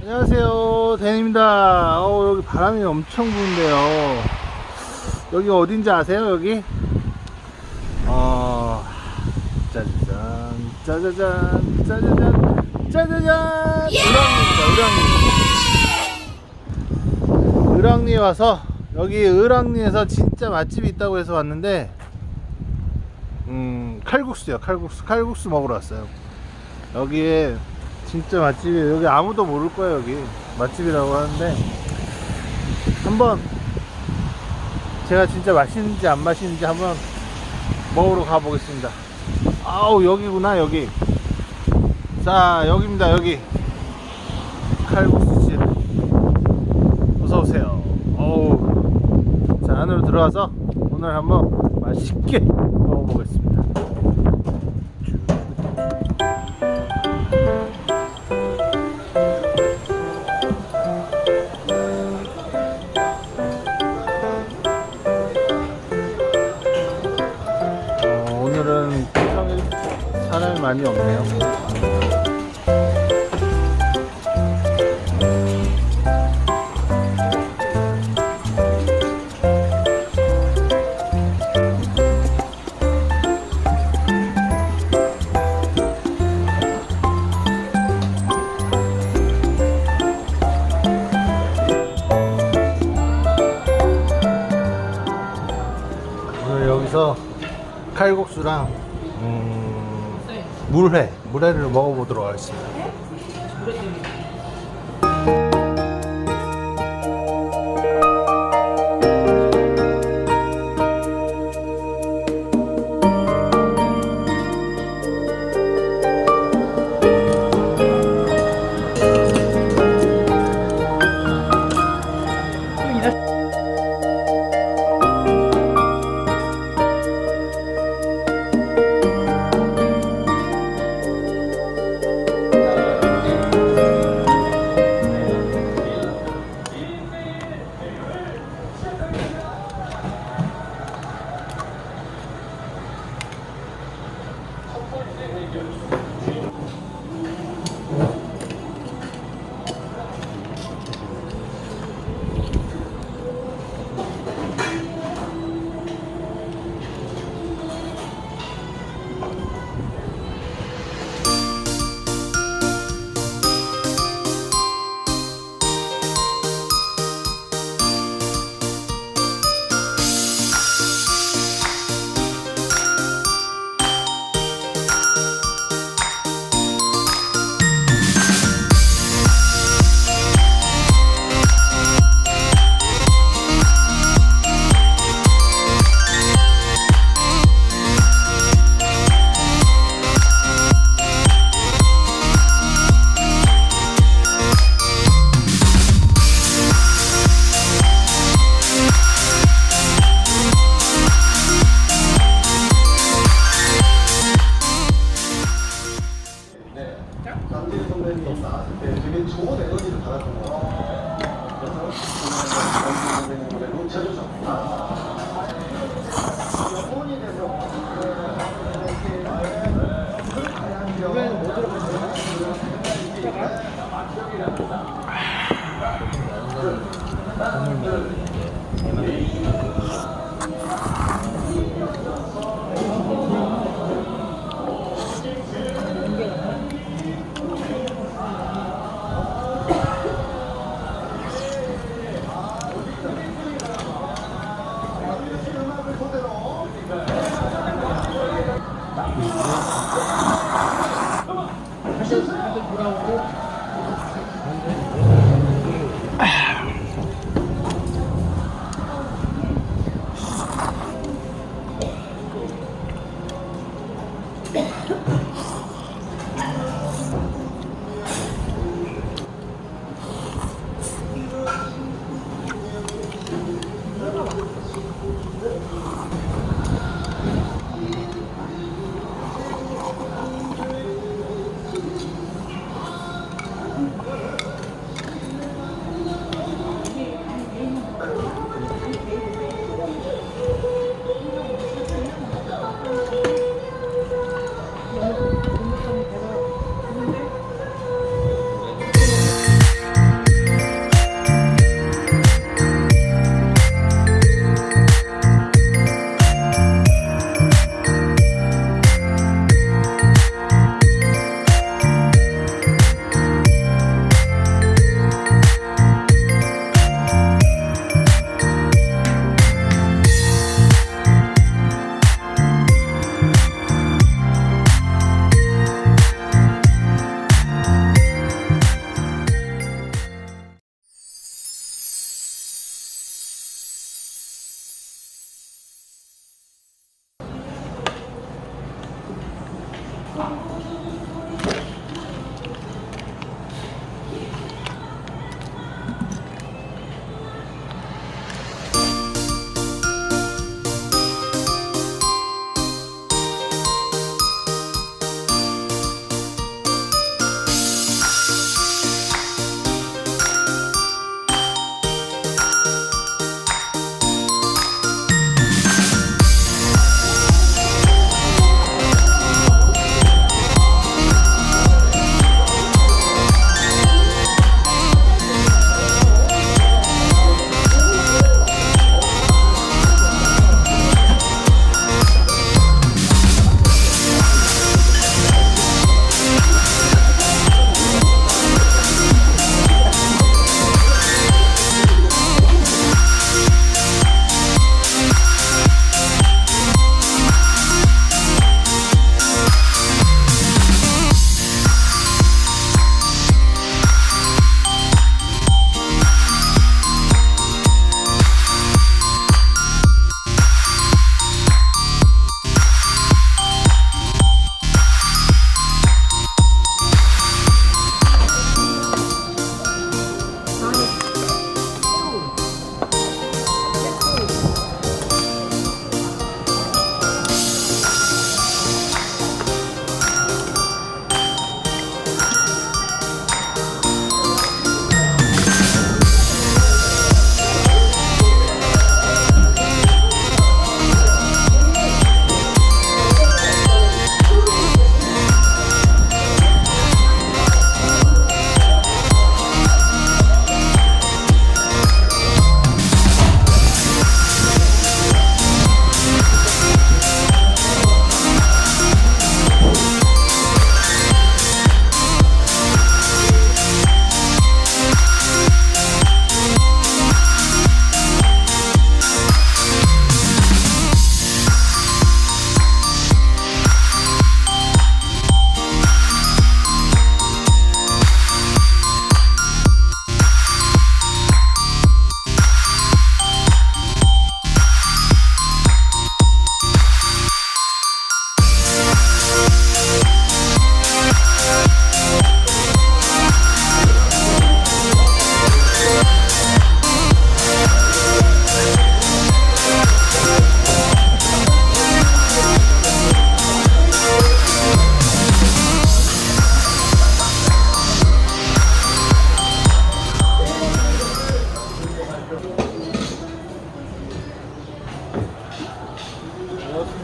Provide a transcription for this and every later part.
안녕하세요. 댄입니다. 어, 여기 바람이 엄청 부는데요. 여기 어딘지 아세요 여기? 어 짜자잔 짜자잔 짜자잔 짜자잔! 을왕리입니다 을왕리. 을왕리에 와서 여기 을왕리에서 진짜 맛집이 있다고 해서 왔는데 음 칼국수요 칼국수. 칼국수 먹으러 왔어요. 여기에 진짜 맛집이에요 여기 아무도 모를 거예요 여기. 맛집이라고 하는데 한번 제가 진짜 맛있는지 안 맛있는지 한번 먹으러 가보겠습니다. 아우 여기구나 여기. 자 여기입니다 여기. 칼국수집. 어서오세요. 어우. 자 안으로 들어가서 오늘 한번 맛있게 먹어보겠습니다 어, 오늘은 사람이 많이 없네요. 칼국수랑 음, 물회, 물회를 먹어보도록 하겠습니다.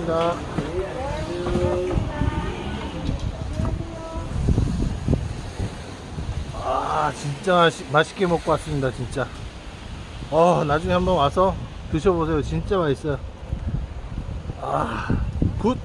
고맙습니다. 아, 진짜 맛있, 맛있게 먹고 왔습니다, 진짜. 어, 나중에 한번 와서 드셔보세요. 진짜 맛있어요. 아, 굿!